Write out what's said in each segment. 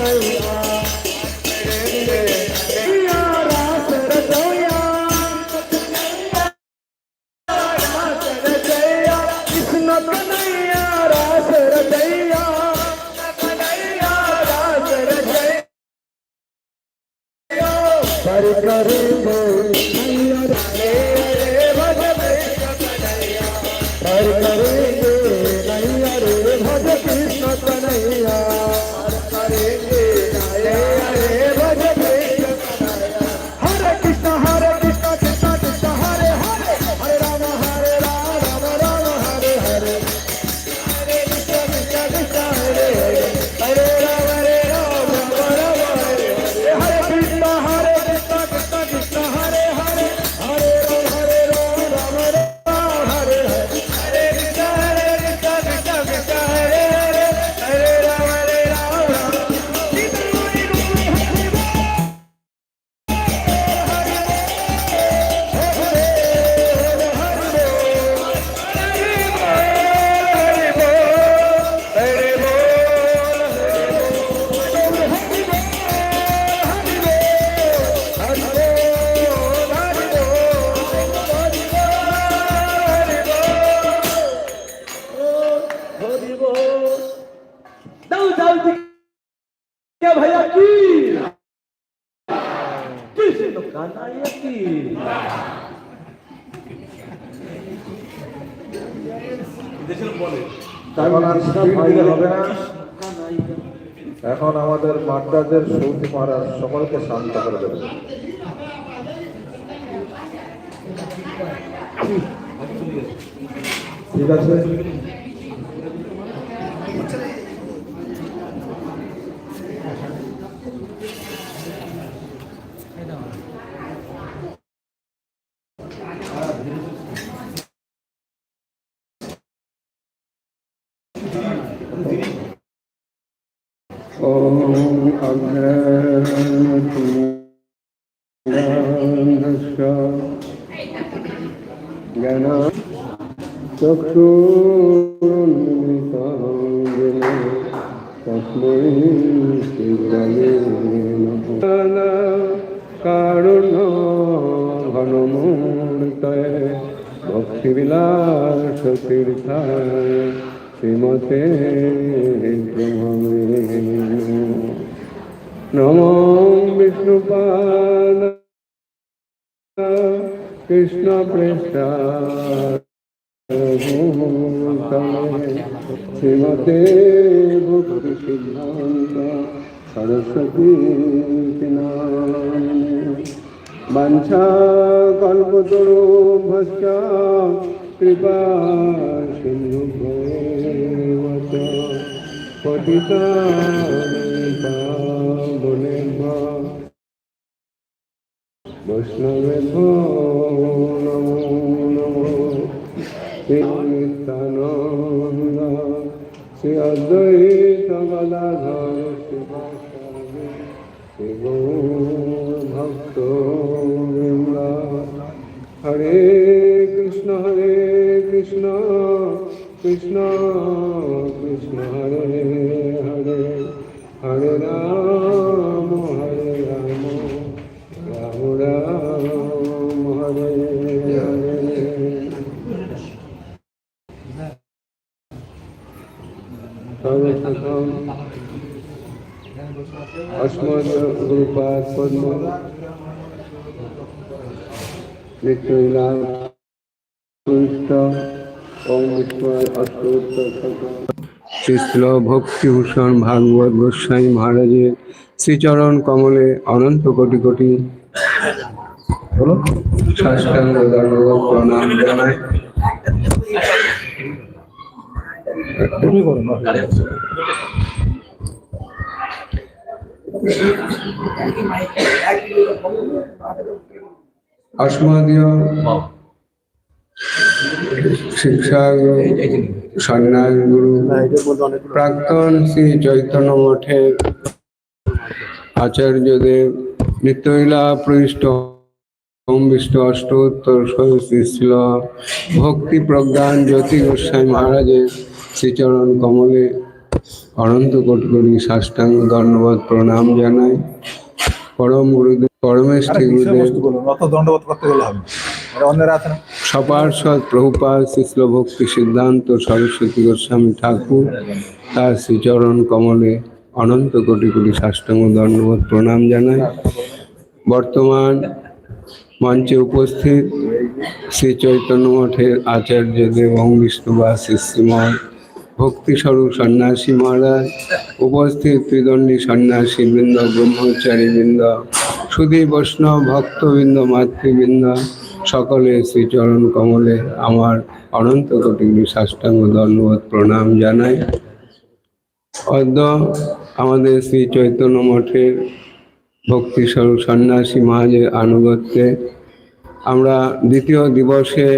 भैया रे क्या भैया की किसी तो गाना ये की এখন আর স্পিড দিলে হবে না এখন আমাদের মাদ্রাজের সৌদি মহারাজ সকলকে শান্ত করে দেবে ঠিক আছে ॐ अग्नस्य ज्ञान चक्षुरुन्मिलितं तस्मै श्रीगुरवे नमः कारुण्य घनमूर्तये भक्तिविलासतीर्थाय নমো বিষ্ণুপান কৃষ্ণ পৃষ্ঠা শ্রীমতে ভক্তি সিদ্ধান্ত সরস্বতী বাঞ্ছা কল্পতরু ভস্য কৃপা সিন্ধু পতিতা वैष्णवेभ्यो नमो नमो श्रीनित्यानन्द श्री अद्वैत गदाधर शिवासादि श्री भक्तो वृन्द हरे कृष्ण हरे कृष्ण শ্রীশ্ল ভক্তিভূষণ ভাগবত গোস্বামী মহারাজের শ্রীচরণ কমলে অনন্ত কোটি কোটি প্রণাম জানায় अस्मदीय শিক্ষা সন্ন্যাস গুরু প্রাক্তন শ্রী চৈতন্য মঠের আচার্যদেব নিত্যলীলা পৃষ্ঠ ওম বিষ্ণু অষ্টোত্তর শ্রীশিল ভক্তি প্রজ্ঞান জ্যোতি গোস্বামী মহারাজের শ্রীচরণ কমলে অনন্ত কোটি কোটি সাষ্টাঙ্গ ধন্যবাদ প্রণাম জানাই। পরম গুরুদেব পরমেশ্বরী গুরুদেব। দণ্ডবোধ করতে গেলে হবে সপার্ষদ প্রভুপাদ শিশল ভক্তি সিদ্ধান্ত সরস্বতী গোস্বামী ঠাকুর তার শ্রীচরণ কমলে অনন্ত কোটি কোটি সাষ্টাঙ্গ ধন্যবাদ প্রণাম জানাই। বর্তমান মঞ্চে উপস্থিত শ্রী চৈতন্য মঠের আচার্যদেব এবং বিষ্ণুবাস শ্রীময় ভক্তিস্বরূপ সন্ন্যাসী মহারাজ, উপস্থিত ত্রিদণ্ডী সন্ন্যাসী বৃন্দ, ব্রহ্মচারী বৃন্দ সুধী বৈষ্ণব ভক্তবৃন্দ, মাতৃবৃন্দ, সকলে শ্রীচরণ কমলে আমার অনন্ত কোটি সাষ্টাঙ্গ ধন্যবাদ প্রণাম জানাই। অদ্য আমাদের শ্রী চৈতন্য মঠের ভক্তিস্বরূপ সন্ন্যাসী মহাজের আনুগত্যে আমরা দ্বিতীয় দিবসে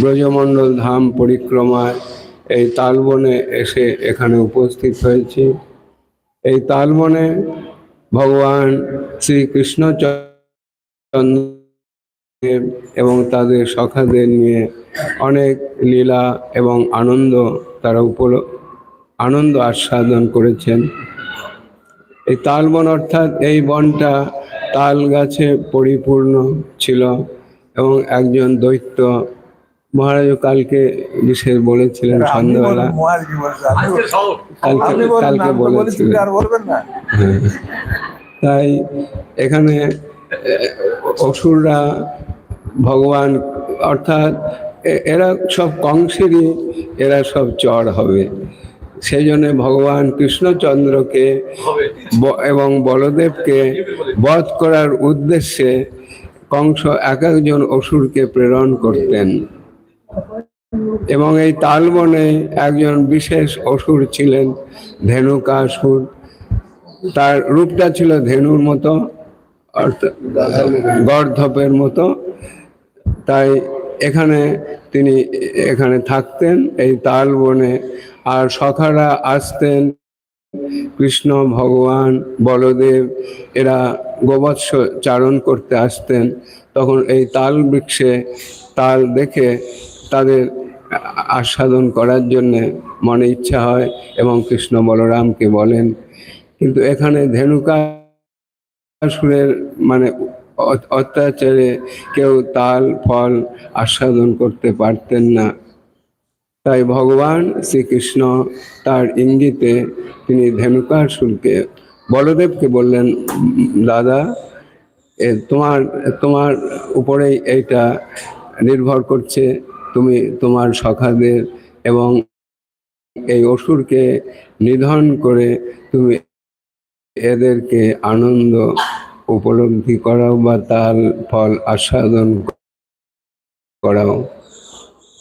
ব্রজমণ্ডল ধাম পরিক্রমায় এই তালবনে এসে এখানে উপস্থিত হয়েছি। এই তালবনে ভগবান শ্রীকৃষ্ণ এবং তাদের সখাদের নিয়ে অনেক লীলা এবং আনন্দ তারা উপল, আনন্দ আস্বাদন করেছেন। এই তালবন অর্থাৎ এই বনটা তাল গাছে পরিপূর্ণ ছিল এবং একজন দৈত্য মহারাজ কালকে বিশেষ বলেছিলেন সন্ধ্যাবেলা। কালকে কালকে বলেছিলেন। আর বলবেন না। হ্যাঁ। তাই এখানে অসুররা ভগবান অর্থাৎ এ- এরা সব কংসেরই এরা সব চর হবে। সেই জন্য ভগবান কৃষ্ণচন্দ্রকে এবং বলদেবকে বধ করার উদ্দেশ্যে কংস এক একজন অসুরকে প্রেরণ করতেন। এবং এই তালবনে একজন বিশেষ অসুর ছিলেন ধেনুকাসুর তার রূপটা ছিল ধেনুর মতো অর্থাৎ গর্ধপের মতো। তাই এখানে তিনি এখানে থাকতেন, এই তাল বনে আর সখারা আসতেন, কৃষ্ণ, ভগবান, বলদেব, এরা গোবৎস চারণ করতে আসতেন। তখন এই তাল বৃক্ষে তাল দেখে তাদের আস্বাদন করার জন্যে মনে ইচ্ছা হয় এবং কৃষ্ণ বলরামকে বলেন। কিন্তু এখানে ধেনুকা সুরের মানে অত্যাচারে কেউ তাল, ফল আস্বাদন করতে পারতেন না। তাই ভগবান শ্রীকৃষ্ণ তার ইঙ্গিতে তিনি ধেনুকাসুরকে বলদেবকে বললেন, দাদা তোমার তোমার উপরেই এইটা নির্ভর করছে। তুমি তোমার সখাদের এবং এই অসুরকে নিধন করে তুমি এদেরকে আনন্দ, উপলব্ধি করাও বা তাল ফল আস্বাদন করাও।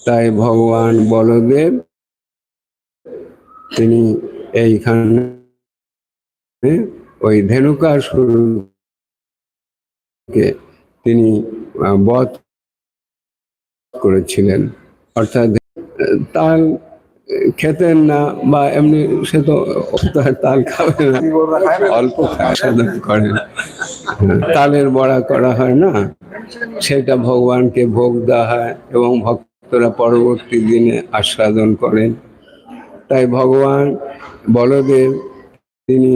তাই ভগবান বলদেব, তিনি এইখানে ওই ধেনুকাসুরকে তিনি বধ করেছিলেন। অর্থাৎ তাল খেতেন না বা এমনি সে তো তাল খাবে না? অল্প সাধন হ্যাঁ, তালের বড়া করা হয় না। সেটা ভগবানকে ভোগ দেওয়া হয় এবং ভক্তরা পরবর্তী দিনে আস্বাদন করেন। তাই ভগবান বলদেব তিনি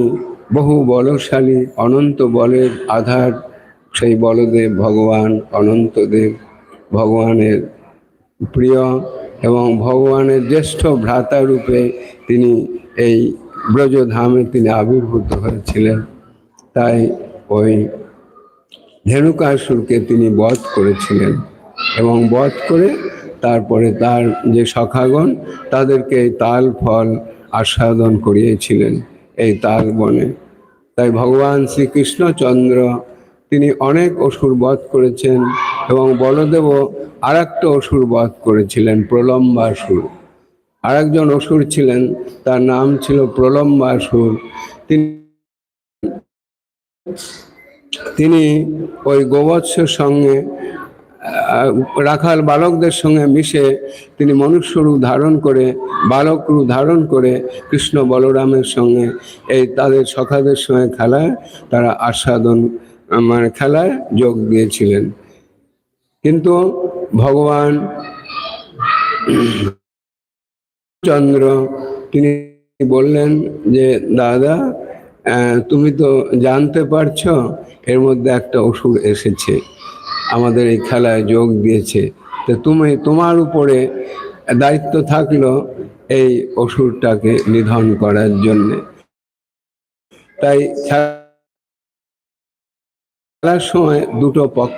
বহু বলশালী অনন্ত বলের আধার। সেই বলদেব ভগবান অনন্তদেব ভগবানের প্রিয় এবং ভগবানের জ্যেষ্ঠ ভ্রাতা রূপে তিনি এই ব্রজধামে তিনি আবির্ভূত হয়েছিলেন। তাই ওই ধেনুকাসুরকে তিনি বধ করেছিলেন এবং বধ করে তারপরে তার যে সখাগণ, তাদেরকে তাল ফল আস্বাদন করিয়েছিলেন এই তাল বনে। তাই ভগবান শ্রীকৃষ্ণচন্দ্র তিনি অনেক অসুর বধ করেছেন। এবং বলদেবও আর একটা অসুর বধ করেছিলেন প্রলম্বাসুর আরেকজন অসুর ছিলেন, তার নাম ছিল প্রলম্বাসুর তিনি তিনি ওই গোবৎসের সঙ্গে রাখাল বালকদের সঙ্গে মিশে তিনি মনুষ্য রূপ ধারণ করে, বালক রূপ ধারণ করে কৃষ্ণ বলরামের সঙ্গে এই তাদের সখাদের সঙ্গে খেলায়, তারা আস্বাদন মানে খেলায় যোগ দিয়েছিলেন। কিন্তু ভগবান চন্দ্র, তিনি বললেন যে, দাদা তুমি তো জানতে পারছ, এর মধ্যে একটা অসুর এসেছে, আমাদের এই খেলায় যোগ দিয়েছে। তো তুমি, তোমার উপরে দায়িত্ব থাকল এই অসুরটাকে নিধন করার জন্যে। তাই খেলার সময় দুটো পক্ষ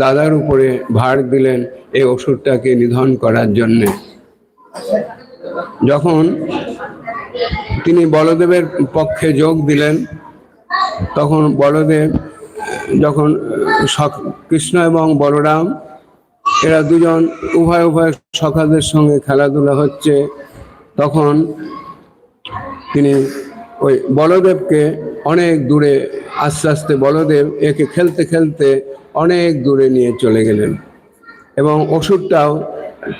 দাদার উপরে ভার দিলেন এই অসুরটাকে নিধন করার জন্যে। যখন তিনি বলদেবের পক্ষে যোগ দিলেন, তখন বলদেব যখন কৃষ্ণ এবং বলরাম, এরা দুজন উভয় উভয় সখাদের সঙ্গে খেলাধুলা হচ্ছে, তখন তিনি ওই বলদেবকে অনেক দূরে আস্তে আস্তে বলদেব একে খেলতে খেলতে অনেক দূরে নিয়ে চলে গেলেন। এবং অসুরটাও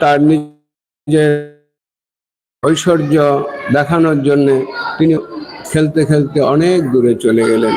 তার নিজের ঐশ্বর্য দেখানোর জন্যে তিনি খেলতে খেলতে অনেক দূরে চলে গেলেন।